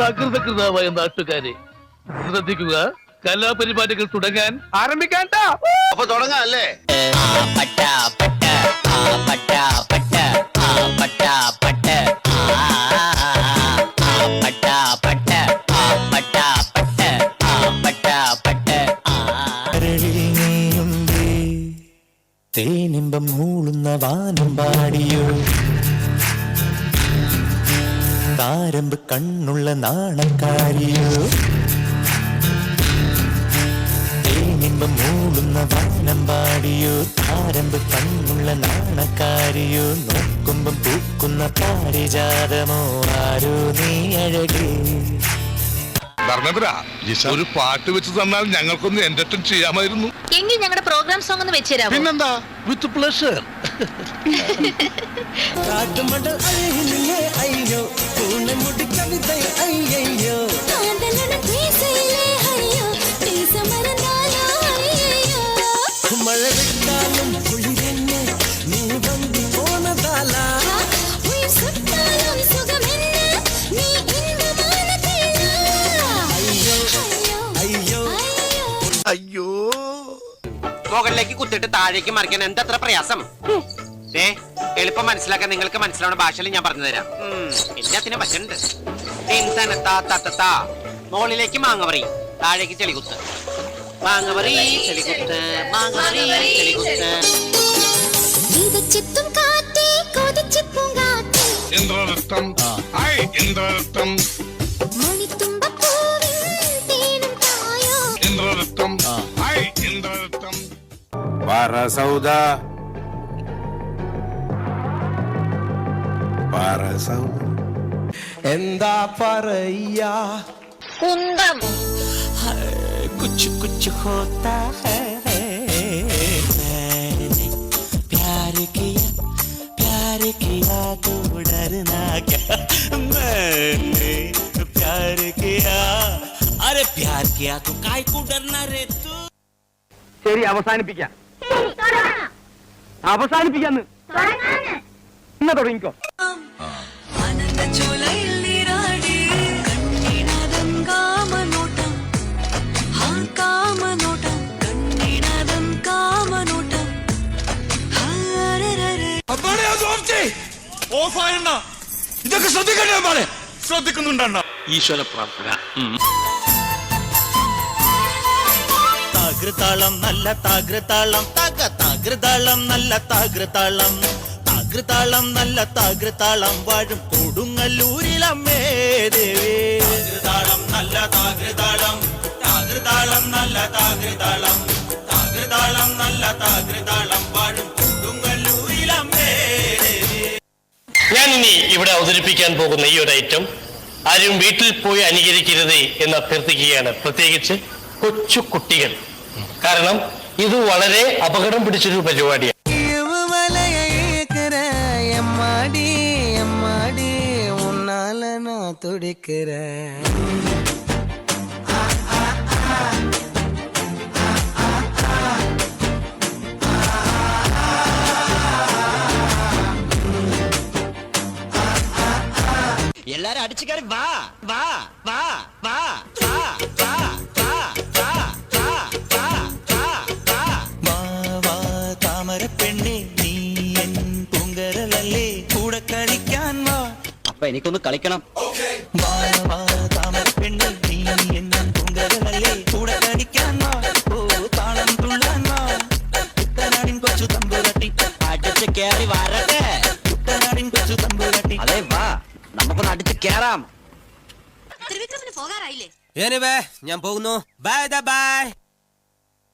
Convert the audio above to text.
സകൃതകൃതാവായ നാട്ടുകാരെ ശ്രദ്ധിക്കുക കലാപരിപാടികൾ തുടങ്ങാൻ ആരംഭിക്കാൻ അപ്പൊ തുടങ്ങാം അല്ലേ? തേനിമ്പം മൂളുന്ന വാനം പാടിയോ. താരമ്പ് കണ്ണുള്ള നാണക്കാരിയോ? തേനിമ്പം മൂളുന്ന വാനം പാടിയോ? താരമ്പ് കണ്ണുള്ള നാണക്കാരിയോ? നോക്കുമ്പം പൂക്കുന്ന പാരിജാതമോ? ആരോ നീ അഴകേ. ധർമ്മേന്ദ്ര ഒരു പാട്ട് വെച്ച് തന്നാൽ ഞങ്ങൾക്കൊന്ന് എന്റർടൈൻ ചെയ്യാമായിരുന്നു. എങ്കിൽ ഞങ്ങളുടെ പ്രോഗ്രാം സോങ് ഒന്ന് വെച്ചുതരാമോ പിന്നെന്താ? വിത്ത് പ്ലഷർ മഴ അയ്യോ. മുകളിലേക്ക് കുത്തിട്ട് താഴേക്ക് മറിക്കാൻ എന്തത്ര പ്രയാസം? ഏ എളുപ്പം മനസ്സിലാക്കാൻ നിങ്ങൾക്ക് മനസ്സിലാവുന്ന ഭാഷയിൽ ഞാൻ പറഞ്ഞു തരാം. എല്ലാത്തിനും പറ്റുന്നുണ്ട് മുകളിലേക്ക് മാങ്ങവറി താഴേക്ക് ചെളികുത്ത്. മാങ്ങവറി ചെളികുത്ത്. മാങ്ങവറി ചെളികുത്ത്. കാറ്റേ ഇന്ദ്രരക്തം ഐ ഇന്ദ്രരക്തം പറ സൗദ പറ സൗദ എന്താ പറയാ കുന്തം कुछ कुछ होता है मैंने प्यार किया प्यार किया तो डरना क्या मैंने प्यार किया अरे प्यार किया तो काय को डरना रे तू ശരി അവസാനിപ്പിക്കാം അവസാനിപ്പിക്കാന്ന്. ഇന്ന തുടങ്ങിക്കോ. ഇതൊക്കെ ശ്രദ്ധിക്കണ്ടേ അമ്പാളെ ശ്രദ്ധിക്കുന്നുണ്ടോ ഈശ്വര പ്രാർത്ഥന താകൃതാളം നല്ല താകൃതാളം തകത്ത താകൃതാളം നല്ല താകൃതാളം. താകൃതാളം നല്ല താകൃതാളം. വാഴും കൊടുങ്ങല്ലൂരിലമ്മേ ദേവേ. താകൃതാളം നല്ല താകൃതാളം. താകൃതാളം നല്ല താകൃതാളം. താകൃതാളം നല്ല താകൃതാളം. വാഴും കൊടുങ്ങല്ലൂരിലമ്മേ ഞാൻ ഇനി ഇവിടെ അവതരിപ്പിക്കാൻ പോകുന്ന ഈ ഒരു ഐറ്റം ആരും വീട്ടിൽ പോയി അനുകരിക്കരുത് എന്ന് അഭ്യർത്ഥിക്കുകയാണ്. പ്രത്യേകിച്ച് കൊച്ചു കുട്ടികൾ. കാരണം ഇത് വളരെ അപകടം പിടിച്ചൊരു പരിപാടിയാണ് துடிக்கிற எல்லாரும் அடிச்சுக்காரு வா வா வா வா കൂടെ കളിക്കാൻ വാ. അപ്പൊ എനിക്കൊന്ന് കളിക്കണം. നീ കൂടെ കളിക്കാൻ വാ ഓ താളം തുള്ളാൻ വാ കുട്ടനാടിൻ കൊച്ചു തമ്പുരട്ടി അടിച്ചു കേറി വരട്ടെ. കുട്ടനാടിൻ കൊച്ചു തമ്പുരട്ടി അതെ വാ. നമുക്കൊന്ന് അടിച്ച് കേറാം. ത്രിവിക്രമിന് പോകാറായില്ലേ? ഞാൻ പോകുന്നു. Bye bye